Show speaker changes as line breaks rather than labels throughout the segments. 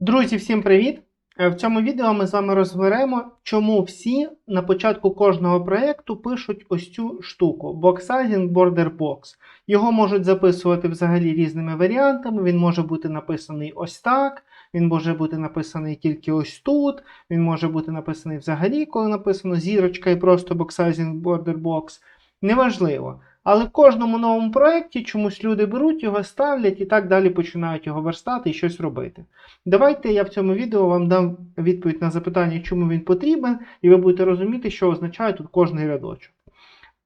Друзі, всім привіт! Е, В цьому відео ми з вами розберемо, чому всі на початку кожного проєкту пишуть ось цю штуку Box Sizing Border Box. Його можуть записувати взагалі різними варіантами. Він може бути написаний ось так, він може бути написаний тільки ось тут, він може бути написаний взагалі, коли написано зірочка і просто Box Sizing Border Box. Неважливо. Але в кожному новому проєкті чомусь люди беруть його, ставлять і так далі починають його верстати і щось робити. Давайте я в цьому відео вам дам відповідь на запитання, чому він потрібен, і ви будете розуміти, що означає тут кожний рядочок.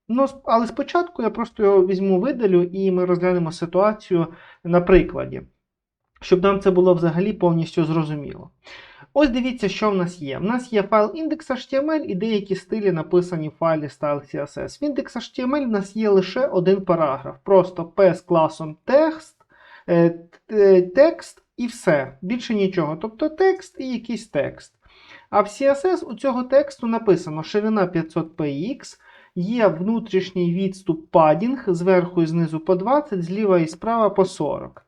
Ну, але спочатку я просто його візьму, видалю, і ми розглянемо ситуацію на прикладі, щоб нам це було взагалі повністю зрозуміло. Ось дивіться, що в нас є. В нас є файл index.html і деякі стилі написані в файлі style.css. В index.html в нас є лише один параграф. Просто p з класом text, е, т- текст і все. Більше нічого. Тобто текст і якийсь текст. А в CSS у цього тексту написано ширина 500px, є внутрішній відступ падінг зверху і знизу по 20, зліва і справа по 40.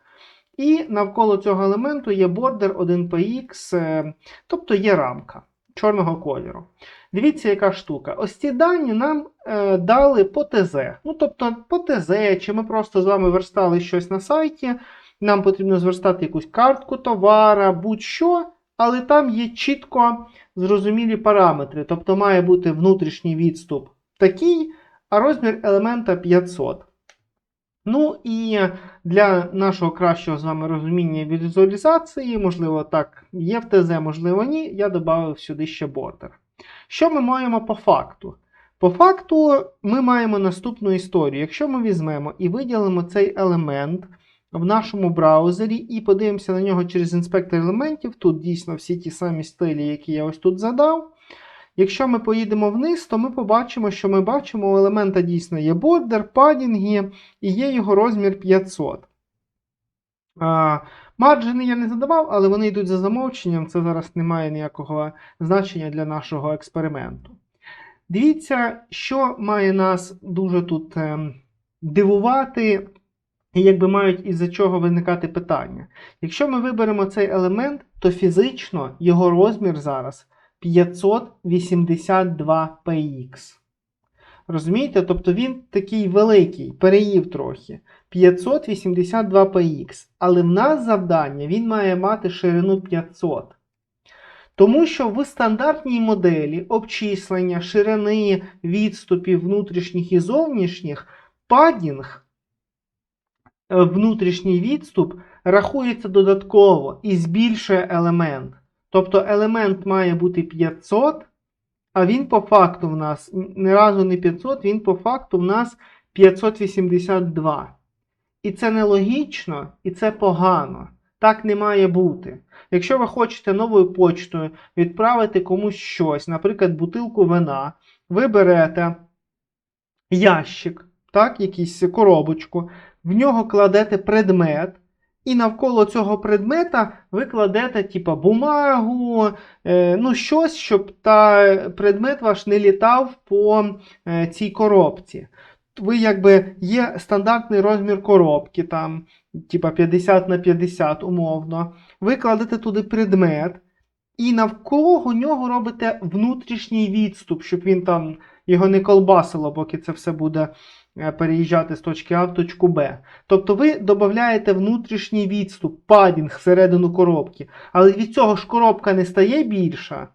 І навколо цього елементу є бордер 1px, е, тобто є рамка чорного кольору. Дивіться, яка штука. Ось ці дані нам е, дали по ТЗ. Ну, тобто по ТЗ, чи ми просто з вами верстали щось на сайті, нам потрібно зверстати якусь картку товара, будь-що, але там є чітко зрозумілі параметри. Тобто має бути внутрішній відступ такий, а розмір елемента 500. Ну і для нашого кращого з вами розуміння візуалізації, можливо, так є в ТЗ, можливо, ні, я додав сюди ще бордер. Що ми маємо по факту? По факту ми маємо наступну історію. Якщо ми візьмемо і виділимо цей елемент в нашому браузері і подивимося на нього через інспектор елементів, тут дійсно всі ті самі стилі, які я ось тут задав. Якщо ми поїдемо вниз, то ми побачимо, що ми бачимо у елемента дійсно є бордер, падінги і є його розмір 500. А, Марджини я не задавав, але вони йдуть за замовченням. Це зараз не має ніякого значення для нашого експерименту. Дивіться, що має нас дуже тут ем, дивувати, і якби мають із-за чого виникати питання. Якщо ми виберемо цей елемент, то фізично його розмір зараз 582px. Розумієте? Тобто він такий великий, переїв трохи. 582px. Але в нас завдання він має мати ширину 500. Тому що в стандартній моделі обчислення ширини відступів внутрішніх і зовнішніх падінг, е, внутрішній відступ рахується додатково і збільшує елемент. Тобто елемент має бути 500, а він по факту в нас не разу не 500, він по факту в нас 582. І це нелогічно, і це погано. Так не має бути. Якщо ви хочете новою почтою відправити комусь щось, наприклад, бутилку вина, ви берете ящик, так, якийсь коробочку, в нього кладете предмет, і навколо цього предмета ви кладете типа, бумагу, е, ну щось, щоб та предмет ваш не літав по е, цій коробці. Ви якби є стандартний розмір коробки, там, типа 50 на 50 умовно. Ви кладете туди предмет, і навколо нього робите внутрішній відступ, щоб він там його не колбасило, поки це все буде е, переїжджати з точки А в точку Б. Тобто ви додаєте внутрішній відступ, падінг всередину коробки. Але від цього ж коробка не стає більша.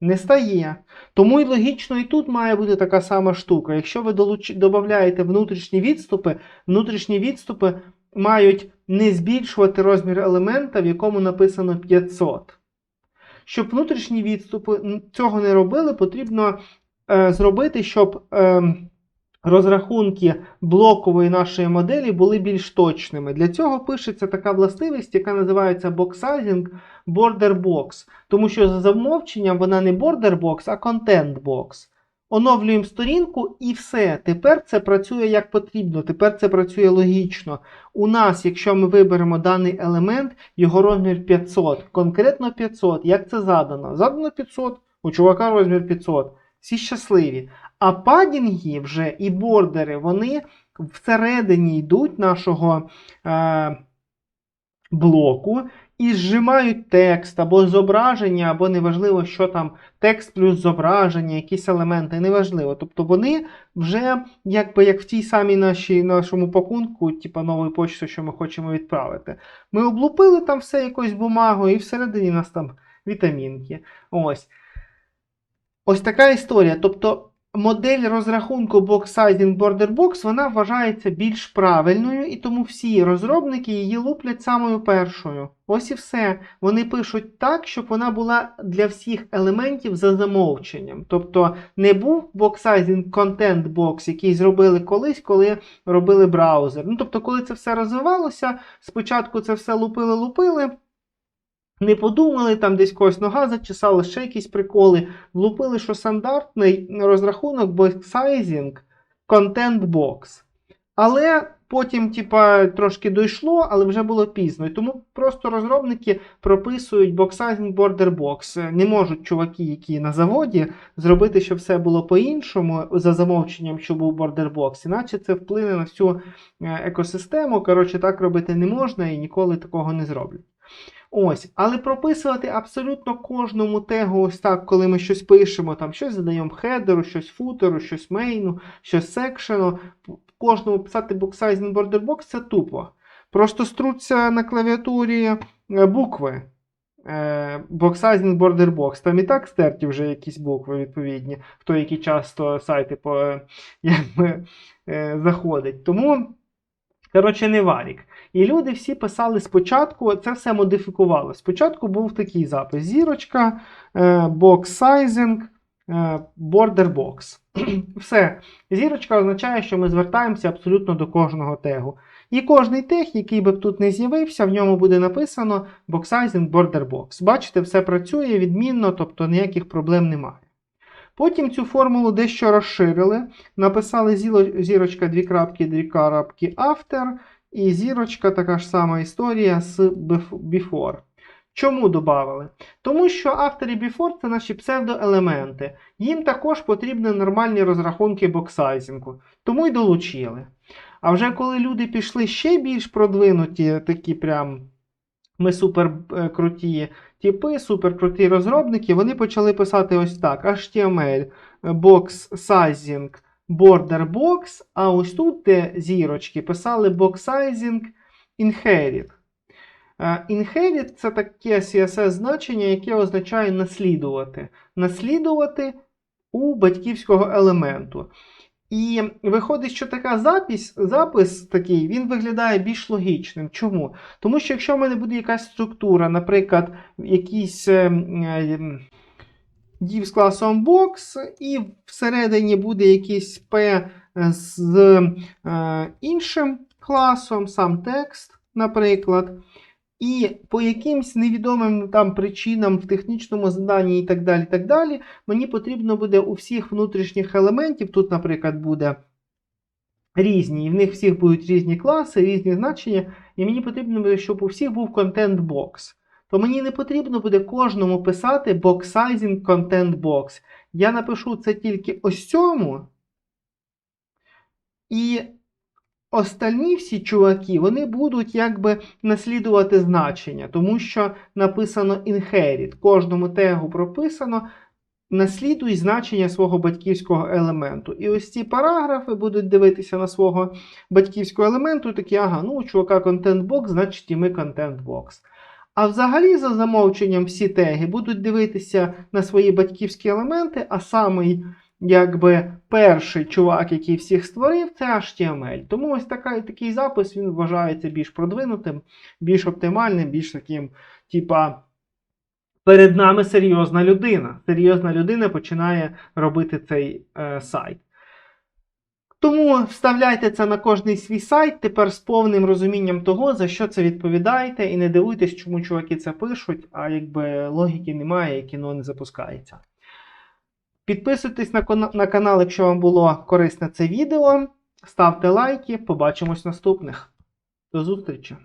Не стає. Тому і логічно і тут має бути така сама штука. Якщо ви додаєте внутрішні відступи, внутрішні відступи мають не збільшувати розмір елемента, в якому написано 500. Щоб внутрішні відступи цього не робили, потрібно е, зробити, щоб е, розрахунки блокової нашої моделі були більш точними. Для цього пишеться така властивість, яка називається box sizing border box. Тому що за замовченням вона не border box, а content box. Оновлюємо сторінку і все. Тепер це працює як потрібно, тепер це працює логічно. У нас, якщо ми виберемо даний елемент, його розмір 500, конкретно 500. Як це задано? Задано 500, у чувака розмір 500. Всі щасливі. А падінги вже і бордери, вони всередині йдуть нашого е, блоку, і зжимають текст або зображення, або неважливо, що там текст плюс зображення, якісь елементи, неважливо. Тобто вони вже якби як в тій самій нашій нашому пакунку, типу нової почти, що ми хочемо відправити. Ми облупили там все якоюсь бумагою, і всередині нас там вітамінки. Ось. Ось така історія. Тобто модель розрахунку Box Sizing Border Box вона вважається більш правильною, і тому всі розробники її луплять самою першою. Ось і все. Вони пишуть так, щоб вона була для всіх елементів за замовченням. Тобто не був Sizing Content Box, який зробили колись, коли робили браузер. Ну, тобто, коли це все розвивалося, спочатку це все лупили-лупили. Не подумали, там десь когось нога зачесала, ще якісь приколи. Влупили, що стандартний розрахунок боксайзінг контент бокс. Але потім, типа, трошки дійшло, але вже було пізно. І тому просто розробники прописують боксайзінг бордер бокс. Не можуть чуваки, які на заводі, зробити, щоб все було по-іншому, за замовченням, що був бордер бокс. Іначе це вплине на всю е, екосистему. Коротше, так робити не можна і ніколи такого не зроблять. Ось, але прописувати абсолютно кожному тегу, ось так, коли ми щось пишемо, там щось задаємо хедеру, щось футеру, щось мейну, щось секшену. Кожному писати боксайзінг border це тупо. Просто струться на клавіатурі е, букви. Боксайзінг border box. Там і так стерті вже якісь букви відповідні, хто які часто сайти по, якби, е, заходить. Тому. Коротше, не варік. І люди всі писали спочатку, це все модифікували. Спочатку був такий запис: зірочка, box sizing, е, border box. Все. Зірочка означає, що ми звертаємося абсолютно до кожного тегу. І кожний тег, який би тут не з'явився, в ньому буде написано box sizing, border box. Бачите, все працює відмінно, тобто ніяких проблем немає. Потім цю формулу дещо розширили, написали зірочка дві крапки, дві крапки after, і зірочка така ж сама історія з before. Чому додали? Тому що after і before це наші псевдоелементи. Їм також потрібні нормальні розрахунки боксайзінгу, тому й долучили. А вже коли люди пішли ще більш продвинуті, такі прям ми супер е, круті типи, супер круті розробники, вони почали писати ось так: HTML, box sizing, border box, а ось тут, де зірочки, писали box sizing inherit. Е, inherit це таке CSS значення, яке означає наслідувати. Наслідувати у батьківського елементу. І виходить, що така запис, запис такий, він виглядає більш логічним. Чому? Тому що якщо в мене буде якась структура, наприклад, якийсь е, div з класом box, і всередині буде якийсь P з е, іншим класом, сам текст, наприклад. І по якимсь невідомим там причинам в технічному заданні і так далі, так далі, мені потрібно буде у всіх внутрішніх елементів, тут, наприклад, буде різні, і в них всіх будуть різні класи, різні значення, і мені потрібно буде, щоб у всіх був контент бокс. То мені не потрібно буде кожному писати box sizing content box. Я напишу це тільки ось цьому. І Остальні всі чуваки вони будуть якби наслідувати значення, тому що написано inherit. Кожному тегу прописано наслідуй значення свого батьківського елементу. І ось ці параграфи будуть дивитися на свого батьківського елементу, і такі, ага, ну у чувака контент-бокс, значить і ми контент-бокс. А взагалі, за замовченням, всі теги будуть дивитися на свої батьківські елементи, а самий якби перший чувак, який всіх створив, це HTML. Тому ось така, такий запис він вважається більш продвинутим, більш оптимальним, більш таким, типа. Перед нами серйозна людина. Серйозна людина починає робити цей е, сайт. Тому вставляйте це на кожний свій сайт тепер з повним розумінням того, за що це відповідаєте, і не дивуйтесь, чому чуваки це пишуть, а якби логіки немає, і кіно не запускається. Підписуйтесь на, на канал, якщо вам було корисне це відео. Ставте лайки, побачимось наступних. До зустрічі!